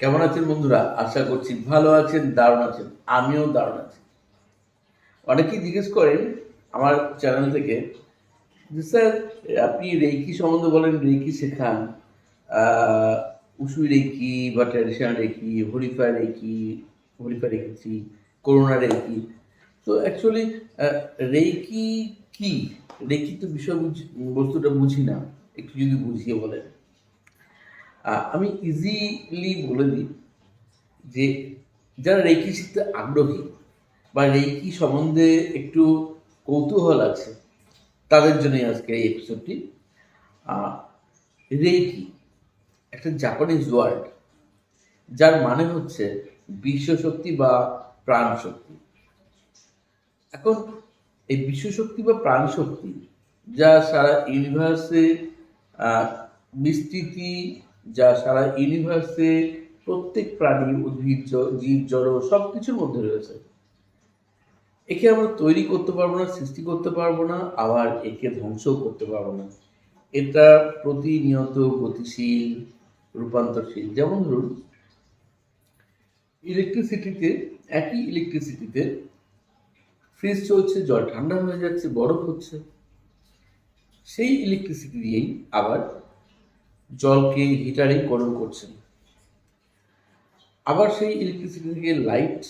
কেমন আছেন বন্ধুরা? আশা করছি ভালো আছেন, দারুণ আছেন। আমিও দারুণ আছি। অনেকেই জিজ্ঞেস করেন আমার চ্যানেল থেকে যে, স্যার, আপনি রেকি সম্বন্ধে বলেন রেকি শেখান। উসুই রেকি বা traditional Reiki Holy Fire Reiki Holy Fire রেখেছি করোনা রেকি তো অ্যাকচুয়ালি রেকি কি? রেকি তো বিষয় বস্তুটা বুঝি না। একটু যদি বুঝিয়ে বলেন। আমি ইজিলি বলে দিই যে, যারা রেকি শিখতে আগ্রহী বা রেকি সম্বন্ধে একটু কৌতূহল আছে, তাদের জন্যই আজকে এই এপিসোডটি রেকি একটা জাপানিজ ওয়ার্ড যার মানে হচ্ছে বিশ্বশক্তি বা প্রাণ শক্তি এখন এই বিশ্বশক্তি বা প্রাণ শক্তি যা সারা ইউনিভার্সে বিস্তৃতি, যা সারা ইউনিভার্সে প্রত্যেক প্রাণী, উদ্ভিদ জীব, জড় সব কিছুর মধ্যে রয়েছে। একে আমরা তৈরি করতে পারব না, সৃষ্টি করতে পারব না, আবার একে ধ্বংসও করতে পারব না। এটা প্রতিনিয়ত গতিশীল, রূপান্তরশীল। যেমন ধরুন ইলেকট্রিসিটিতে একই ইলেকট্রিসিটিতে ফ্রিজ চলছে, জল ঠান্ডা হয়ে যাচ্ছে, বরফ হচ্ছে। সেই ইলেকট্রিসিটি দিয়েই আবার জলকে হিটারে গরম করছেন আবার সেই ইলেকট্রিসিটি থেকে light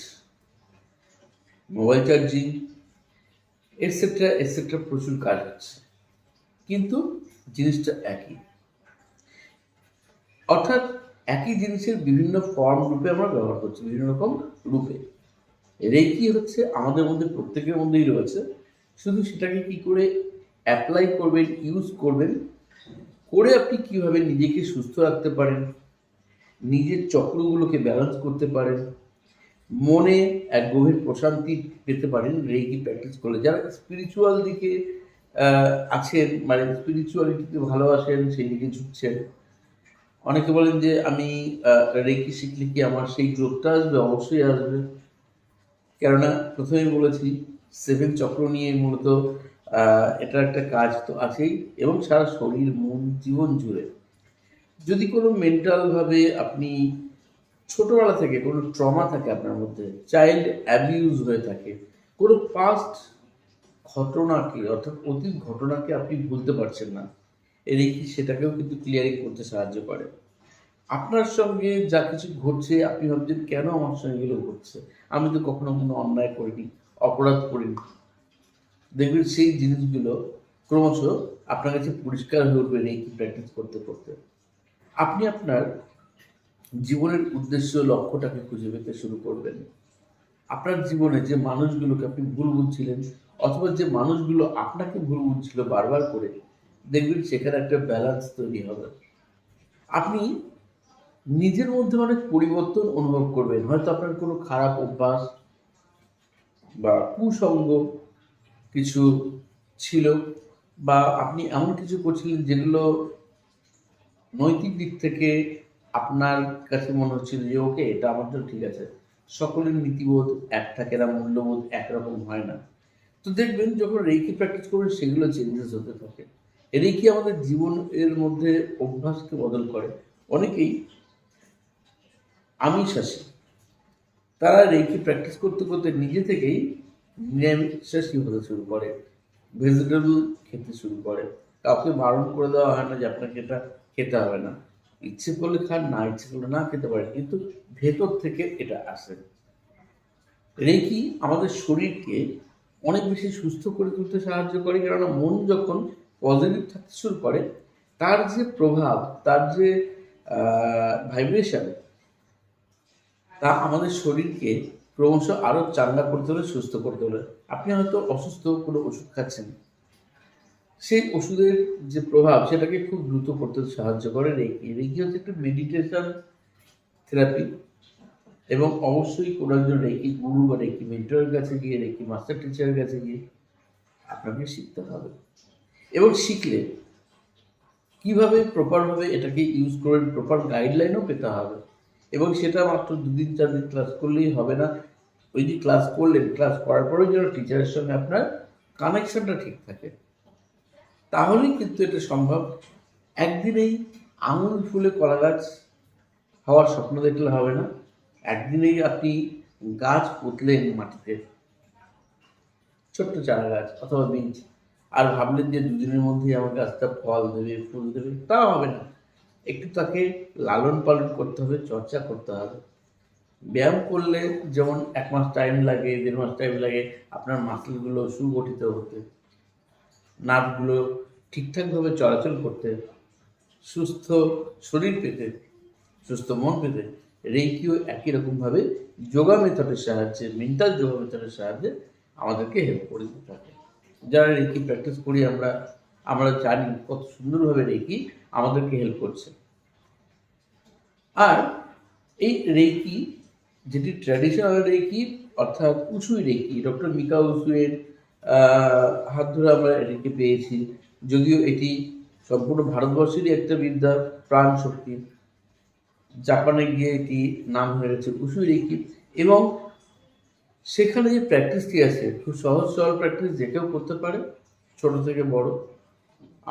mobile charging et cetera et cetera প্রচুর কাজ হচ্ছে। কিন্তু জিনিসটা একই। অর্থাৎ একই জিনিসের বিভিন্ন ফর্ম রূপে আমরা ব্যবহার করছি, বিভিন্ন রকম রূপে। রেকি হচ্ছে? আমাদের মধ্যে, প্রত্যেকের মধ্যেই রয়েছে। শুধু সেটাকে কি করে অ্যাপ্লাই করবেন ইউজ করবেন, করে আপনি কীভাবে নিজেকে সুস্থ রাখতে পারেন, নিজের চক্রগুলোকে ব্যালেন্স করতে পারেন, মনে এক গভীর প্রশান্তি পেতে পারেন রেকি প্র্যাকটিস করলে। যারা স্পিরিচুয়াল দিকে আছেন মানে স্পিরিচুয়ালিটিতে ভালোবাসেন, সেই দিকে ঝুঁকছেন। অনেকে বলেন যে, আমি রেকি শিখলে কি আমার সেই গ্রোথটা আসবে? অবশ্যই আসবে। কেননা প্রথমেই বলেছি, সেভেন চক্র নিয়ে মূলত এটা একটা কাজ তো আছেই এবং সারা শরীর, মন, জীবন জুড়ে। যদি কোনো মেন্টালভাবে আপনি ছোটোবেলা থেকে কোনো ট্রমা থাকে আপনার মধ্যে চাইল্ড অ্যাবিউজ হয়ে থাকে, কোনো পাস্ট ঘটনাকে অর্থাৎ অতীত ঘটনাকে আপনি ভুলতে পারছেন না এর কি সেটাকেও কিন্তু ক্লিয়ারিং করতে সাহায্য করে। আপনার সঙ্গে যা কিছু ঘটছে, আপনি ভাবছেন, কেন আমার সঙ্গে এগুলো ঘটছে? আমি তো কখনো কোনো অন্যায় করিনি, অপরাধ করিনি। দেখবেন সেই জিনিসগুলো ক্রমশ আপনার কাছে পরিষ্কার হয়ে উঠবে রেকি প্র্যাকটিস করতে করতে। আপনি আপনার জীবনের উদ্দেশ্য, লক্ষ্যটাকে খুঁজে পেতে শুরু করবেন। আপনার জীবনে যে মানুষগুলোকে আপনি ভুল বুঝছিলেন, অথবা যে মানুষগুলো আপনাকে ভুল বুঝছিল বারবার করে, দেখবেন সেখানে একটা ব্যালেন্স তৈরি হবে। আপনি নিজের মধ্যে অনেক পরিবর্তন অনুভব করবেন। হয়তো আপনার কোনো খারাপ অভ্যাস বা কুসঙ্গ কিছু ছিল বা আপনি এমন কিছু করছিলেন যেগুলো নৈতিক দিক থেকে আপনার কাছে মনে হচ্ছিল যে, ওকে, এটা আমার জন্য ঠিক আছে। সকলের নীতিবোধ এক থাকে না, মূল্যবোধ একরকম হয় না। তো দেখবেন যখন রেকি প্র্যাকটিস করবেন, সেগুলো চেঞ্জেস হতে থাকে। রেকি আমাদের জীবনের মধ্যে অভ্যাসকে বদল করে। অনেকেই আমিষাসী তারা রেকি প্র্যাকটিস করতে করতে নিজে থেকেই নিরামিষাসী হতে শুরু করে ভেজিটেবল খেতে শুরু করে। কাউকে বারণ করে দেওয়া হয় না যে আপনাকে এটা খেতে হবে না। ইচ্ছে করলে খান, না ইচ্ছে করলে না খেতে পারেন, কিন্তু ভেতর থেকে এটা আসে। রেকি আমাদের শরীরকে অনেক বেশি সুস্থ করে তুলতে সাহায্য করে, কেননা মন যখন পজিটিভ থাকতে শুরু করে, তার যে প্রভাব, তার যে ভাইব্রেশন তা আমাদের শরীরকে ক্রমশ আরও চাঙ্গা করে তোলে, সুস্থ করে তোলে। আপনি হয়তো অসুস্থ কোনো ওষুধ খাচ্ছেন। সেই ওষুধের যে প্রভাব, সেটাকে খুব দ্রুত করতে সাহায্য করে রেকি রেকি হচ্ছে একটা মেডিটেশন থেরাপি এবং অবশ্যই কোনো একজন রেকি গুরু বা রেকি মেন্টরের কাছে গিয়ে রেকি মাস্টার টিচারের কাছে গিয়ে আপনাকে শিখতে হবে। এবং শিখলে কীভাবে প্রপারভাবে এটাকে ইউজ করবেন প্রপার গাইডলাইনও পেতে হবে। এবং সেটা মাত্র দুদিন চার দিন ক্লাস করলেই হবে না। ওই যে ক্লাস করলেন ক্লাস করার পরেও যেন টিচারের সঙ্গে আপনার কানেকশনটা ঠিক থাকে। তাহলেই কিন্তু এটা সম্ভব। একদিনেই আঙুল ফুলে কলা গাছ হওয়ার স্বপ্ন দেখলে হবে না। একদিনেই আপনি গাছ পুঁতলেন মাটিতে। ছোট্ট চারা গাছ অথবা বীজ। আর ভাবলেন যে দুদিনের মধ্যেই আমার গাছটা ফল দেবে, ফুল দেবে, তা হবে না। একটু তাকে লালন পালন করতে হবে, চর্চা করতে হবে। ব্যায়াম করলে যেমন এক মাস টাইম লাগে, দেড় মাস টাইম লাগে, আপনার মাসলগুলো সুগঠিত হতে নার্ভগুলো ঠিকঠাকভাবে চলাচল করতে, সুস্থ শরীর পেতে, সুস্থ মন পেতে, রেইকিও একই রকমভাবে যোগা মেথডের সাহায্যে মেন্টাল যোগা মেথডের সাহায্যে আমাদেরকে হেল্প করে দিতে থাকে যারা রেকি প্র্যাকটিস করি আমরা আমরা জানি কত সুন্দরভাবে রেকি আমাদেরকে হেল্প করছে। আর এই রেকি যেটি ট্র্যাডিশনাল রেকি অর্থাৎ উসুই রেকি ডক্টর মিকা উসুয়ের হাত ধরে আমরা এটিকে পেয়েছি। যদিও এটি সম্পূর্ণ ভারতবর্ষেরই একটা বিদ্যা, প্রাণ শক্তি। জাপানে গিয়ে এটি নাম হয়ে গেছে উসুই রেকি এবং সেখানে যে প্র্যাকটিসটি আছে, খুব সহজ সরল প্র্যাকটিস যে কেউ করতে পারে, ছোট থেকে বড়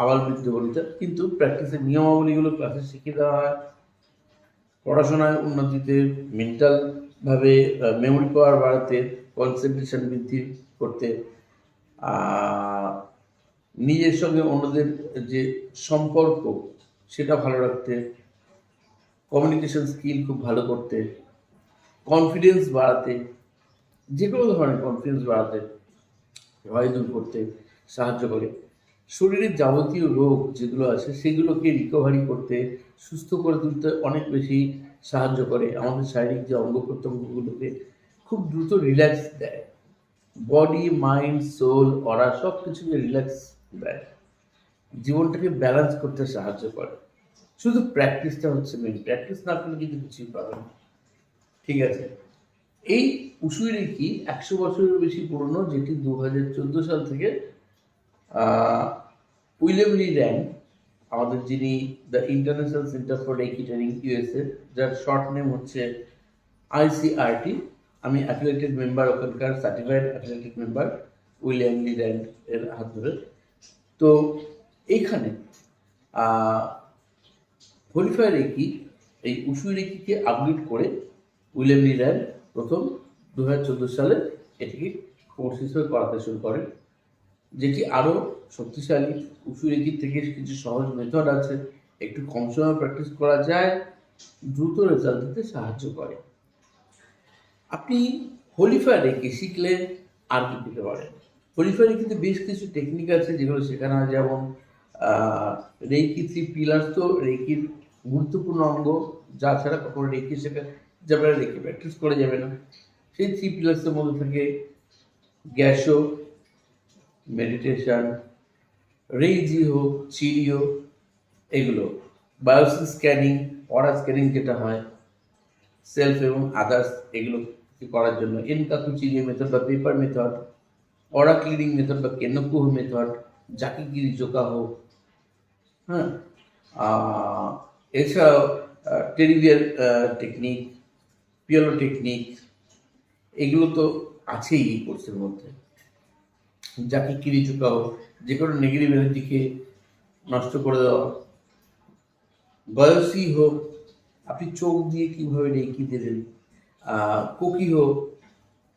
আবার বৃদ্ধ বনিতা। কিন্তু প্র্যাকটিসের নিয়মাবলীগুলো ক্লাসে শিখিয়ে দেওয়া হয়। পড়াশোনায় উন্নতিতে মেন্টালভাবে মেমোরি পাওয়ার বাড়াতে কনসেন্ট্রেশন বৃদ্ধি করতে নিজের সঙ্গে অন্যদের যে সম্পর্ক, সেটা ভালো রাখতে কমিউনিকেশন স্কিল খুব ভালো করতে কনফিডেন্স বাড়াতে যে কোনো ধরনের কনফিডেন্স বাড়াতে, ভয় দূর করতে সাহায্য করে। শরীরের যাবতীয় রোগ যেগুলো আছে, সেগুলোকে রিকভারি করতে, সুস্থ করে তুলতে অনেক বেশি সাহায্য করে। আমাদের শারীরিক যে অঙ্গ প্রত্যঙ্গগুলোকে খুব দ্রুত রিল্যাক্স দেয়। বডি মাইন্ড সোল অরা সব কিছুকে রিল্যাক্স দেয়। জীবনটাকে ব্যালেন্স করতে সাহায্য করে। শুধু প্র্যাকটিসটা হচ্ছে মেন প্র্যাকটিস না করলে কিন্তু কিছুই পাবে না। ঠিক আছে? এই উসুই রেকি একশো বছরের বেশি পুরনো, যেটি দু হাজার চোদ্দ সাল থেকে উইলিয়াম লি র্যান্ড আমাদের যিনি the International Center for Reiki Training USA, যার শর্ট নেম হচ্ছে আইসিআরটি আমি অ্যাফিলেটেড মেম্বার, ওখানকার certified affiliated member William Lee Rand এর হাত ধরে। তো এইখানে হলিফায়ার রেকি, এই উসুই রেকিকে আপগ্রেড করে উইলিয়াম লি র্যান্ড প্রথম দু হাজার চোদ্দ সালে এটিকে কোর্স হিসেবে করাতে শুরু করেন। যেটি আরও শক্তিশালী উঁচু রেকির থেকে কিছু সহজ মেথড আছে, একটু কম সময় প্র্যাকটিস করা যায়, দ্রুত রেজাল্ট দিতে সাহায্য করে। আপনি হোলিফায়ার রেকি শিখলে আর কি পেতে পারেন? হোলিফায়ারে কিন্তু বেশ কিছু টেকনিক আছে যেগুলো শেখানো হয়, যেমন রেকি থ্রি পিলার্স তো রেকির গুরুত্বপূর্ণ অঙ্গ, যা ছাড়া কখনো রেকি শেখা যাবে রেকি প্র্যাকটিস করে যাবে না। সেই থ্রি পিলার্সের মধ্যে থাকে গ্যাসো মেডিটেশন রেইজিও চিরিও এগুলো। বায়োসি স্ক্যানিং অরা স্ক্যানিং যেটা হয় সেলফ এবং আদার্স এগুলো করার জন্য। এনকাকু চিরিও মেথড বা paper method aura cleaning method বা কেনকুহ মেথড জাকিগিরি জোকাহ হ্যাঁ। এছাড়াও টেরিভিয়ার টেকনিক পিয়ালো টেকনিক এগুলো তো আছেই এই কোর্সের মধ্যে। যাকে কিরি চুকাও যে কোনো নেগেটিভ এনার্জিকে নষ্ট করে দেওয়া বয়সী হোক আপনি চোখ দিয়ে কীভাবে রেকি আহ, কোকি হোক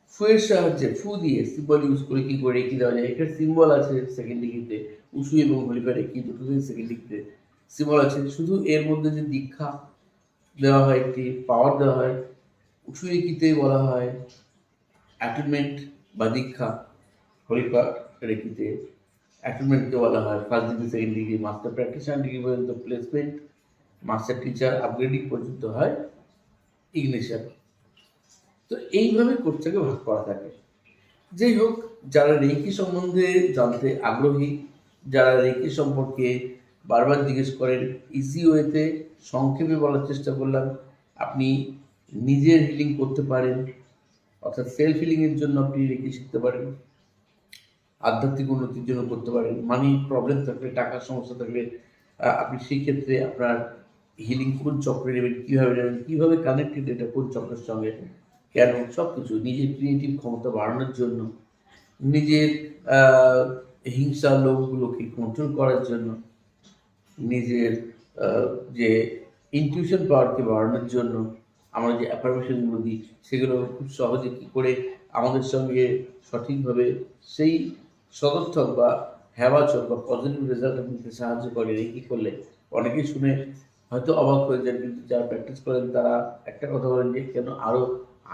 ফুয়ের সাহায্যে ফু দিয়ে সিম্বল ইউজ করে কী করে রেকি দেওয়া যায়? এখানে সিম্বল আছে সেকেন্ড ডিগ্রিতে উসু এবং হলিফা রেকি দুটোতেই সেকেন্ড ডিগ্রিতে সিম্বল আছে। শুধু এর মধ্যে যে দীক্ষা দেওয়া হয় একটি পাওয়ার দেওয়া হয় উসু রেকিতে বলা হয় অ্যাটেনমেন্ট বা দীক্ষা। হরিপা রেখিতে অ্যাটেনমেন্টকে বলা হয়। First degree second degree master practitioner degree পর্যন্ত প্লেসমেন্ট মাস্টার টিচার আপগ্রেডিং পর্যন্ত হয় ইগনিশন তো এইভাবে কোর্সটাকে ভাগ করা থাকে। যাই হোক, যারা রেকি সম্বন্ধে জানতে আগ্রহী, যারা রেকি সম্পর্কে বারবার জিজ্ঞেস করেন ইজি ওয়েতে সংক্ষেপে বলার চেষ্টা করলাম, আপনি নিজের হিলিং করতে পারেন, অর্থাৎ সেলফ হিলিংয়ের জন্য আপনি রেকি শিখতে পারেন। আধ্যাত্মিক উন্নতির জন্য করতে পারেন। মানি প্রবলেম থাকলে টাকার সমস্যা থাকলে আপনি সেই ক্ষেত্রে আপনার হিলিং কোন চক্রে নেবেন, কীভাবে নেবেন, কীভাবে কানেক্টেড এটা কোন চক্রের সঙ্গে, কেন সব কিছু নিজের ক্রিয়েটিভ ক্ষমতা বাড়ানোর জন্য, নিজের হিংসা লোকগুলোকে কন্ট্রোল করার জন্য, নিজের যে ইনটিউশন পাওয়ারকে বাড়ানোর জন্য, আমরা যে অ্যাফার্মেশনগুলো দিই, সেগুলো খুব সহজে কী করে আমাদের সঙ্গে সঠিকভাবে সেই সদর্থক বা হ্যাবাচক বা পজিটিভ রেজাল্ট নিতে সাহায্য করে রেকি করলে? অনেকেই শুনে হয়তো অবাক হয়ে যান, কিন্তু যারা প্র্যাকটিস করেন, তারা একটা কথা বলেন যে, কেন আরও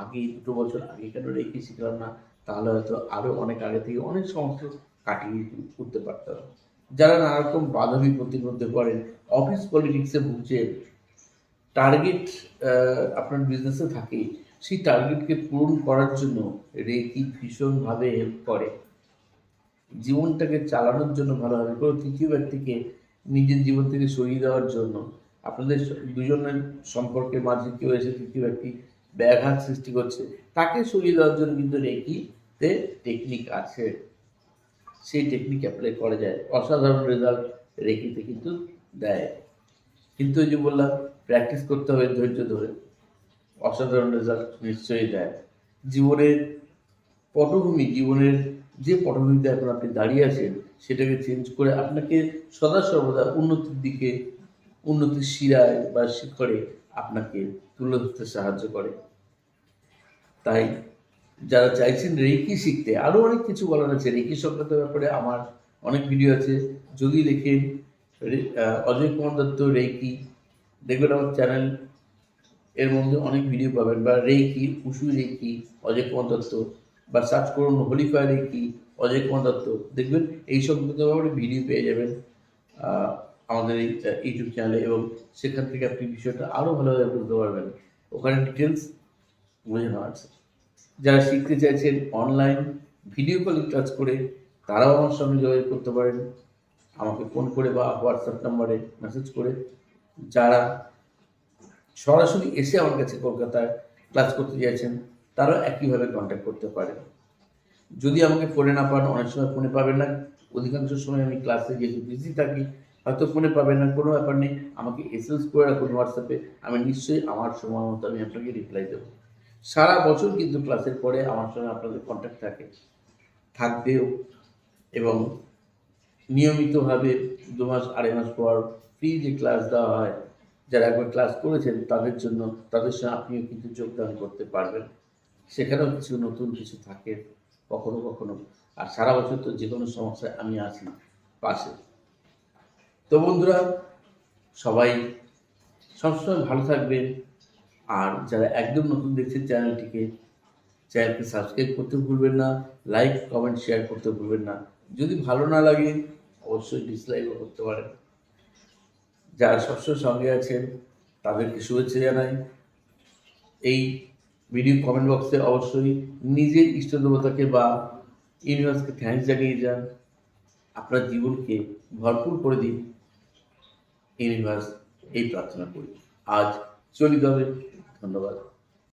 আগে দুটো বছর আগে কেন রেকি শিখলাম না? তাহলে হয়তো আরও অনেক আগে থেকে অনেক সমস্যা কাটিয়ে উঠতে পারতাম। যারা নানা রকম বাধা বিপত্তির মধ্যে পড়েন অফিস পলিটিক্সে ভুগছেন টার্গেট আপনার বিজনেসে থাকে, সেই টার্গেটকে পূরণ করার জন্য রেকি ভীষণভাবে হেল্প করে। জীবনটাকে চালানোর জন্য ভালোভাবে কোনো তৃতীয় ব্যক্তিকে নিজের জীবন থেকে সরিয়ে দেওয়ার জন্য আপনাদের দুজনের সম্পর্কের মাঝে কেউ এসে তৃতীয় ব্যক্তি ব্যাঘাত সৃষ্টি করছে, তাকে সরিয়ে দেওয়ার জন্য কিন্তু রেকিতে টেকনিক আছে। সেই টেকনিক অ্যাপ্লাই করা যায়। অসাধারণ রেজাল্ট রেকিতে কিন্তু দেয়। কিন্তু ওই যে বললাম প্র্যাকটিস করতে হবে, ধৈর্য ধরে। অসাধারণ রেজাল্ট নিশ্চয়ই দেয়। জীবনের পটভূমি, জীবনের যে পটভূমিতে এখন আপনি দাঁড়িয়ে আছেন, সেটাকে চেঞ্জ করে আপনাকে সদা সর্বদা উন্নতির দিকে, উন্নতির শিরায় বা শিখরে আপনাকে তুলে ধরতে সাহায্য করে। তাই যারা চাইছেন রেকি শিখতে আরও অনেক কিছু বলার আছে। রেকি সংক্রান্ত ব্যাপারে আমার অনেক ভিডিও আছে। যদি লেখেন অজয় কুমার দত্ত রেকি দেখবেন আমার চ্যানেল এর মধ্যে অনেক ভিডিও পাবেন। বা Reiki Usui Reiki Ajay Kumar Dutta বা সার্চ করুন Holy Fire Reiki Ajay Kumar Dutta, দেখবেন এই সব ব্যাপারে ভিডিও পেয়ে যাবেন আমাদের এই ইউটিউব চ্যানেলে এবং সেখান থেকে আপনি বিষয়টা আরও ভালোভাবে বুঝতে পারবেন। ওখানে ডিটেলস বোঝানো আছে। যারা শিখতে চাইছেন অনলাইন ভিডিও কলিং কাজ করে, তারাও আমার সঙ্গে যোগাযোগ করতে পারেন। আমাকে ফোন করে বা হোয়াটসঅ্যাপ নাম্বারে মেসেজ করে। যারা সরাসরি এসে আমার কাছে কলকাতায় ক্লাস করতে চাইছেন তারাও একইভাবে কন্ট্যাক্ট করতে পারেন যদি আমাকে ফোনে না পান, অনেক সময় ফোনে পাবেন না। অধিকাংশ সময় আমি ক্লাসে যেহেতু বিজি থাকি, হয়তো ফোনে পাবেন না, কোনো ব্যাপার নেই। আমাকে এসএস করে রাখুন হোয়াটসঅ্যাপে আমি নিশ্চয়ই আমার সময় মতো আমি আপনাকে রিপ্লাই দেবো। সারা বছর কিন্তু ক্লাসের পরে আমার সঙ্গে আপনাদের কন্ট্যাক্ট থাকে। থাকবেও এবং নিয়মিতভাবে দু মাস, আড়াই মাস পর ফ্রি যে ক্লাস দেওয়া হয়, যারা একবার ক্লাস করেছেন, তাদের জন্য, তাদের সঙ্গে আপনিও কিন্তু যোগদান করতে পারবেন। সেখানেও কিছু নতুন কিছু থাকে, কখনো কখনো। আর সারা বছর তো যে কোনো সমস্যায় আমি আছি, পাশে। তো বন্ধুরা, সবাই সবসময় ভালো থাকবেন। আর যারা একদম নতুন দেখছেন চ্যানেলটিকে, চ্যানেলকে সাবস্ক্রাইব করতে ভুলবেন না, লাইক, কমেন্ট, শেয়ার করতে ভুলবেন না। যদি ভালো না লাগে, অবশ্যই ডিসলাইকও করতে পারেন। যারা সবসময় সঙ্গে আছেন, তাদেরকে শুভেচ্ছা জানাই। এই ভিডিও কমেন্ট বক্সে অবশ্যই নিজের ইষ্ট দেবতাকে বা ইউনিভার্সকে থ্যাংক জানিয়ে যান। আপনার জীবনকে ভরপুর করে দিন। ইউনিভার্স এই প্রার্থনা করি। আজ চলি তবে। ধন্যবাদ।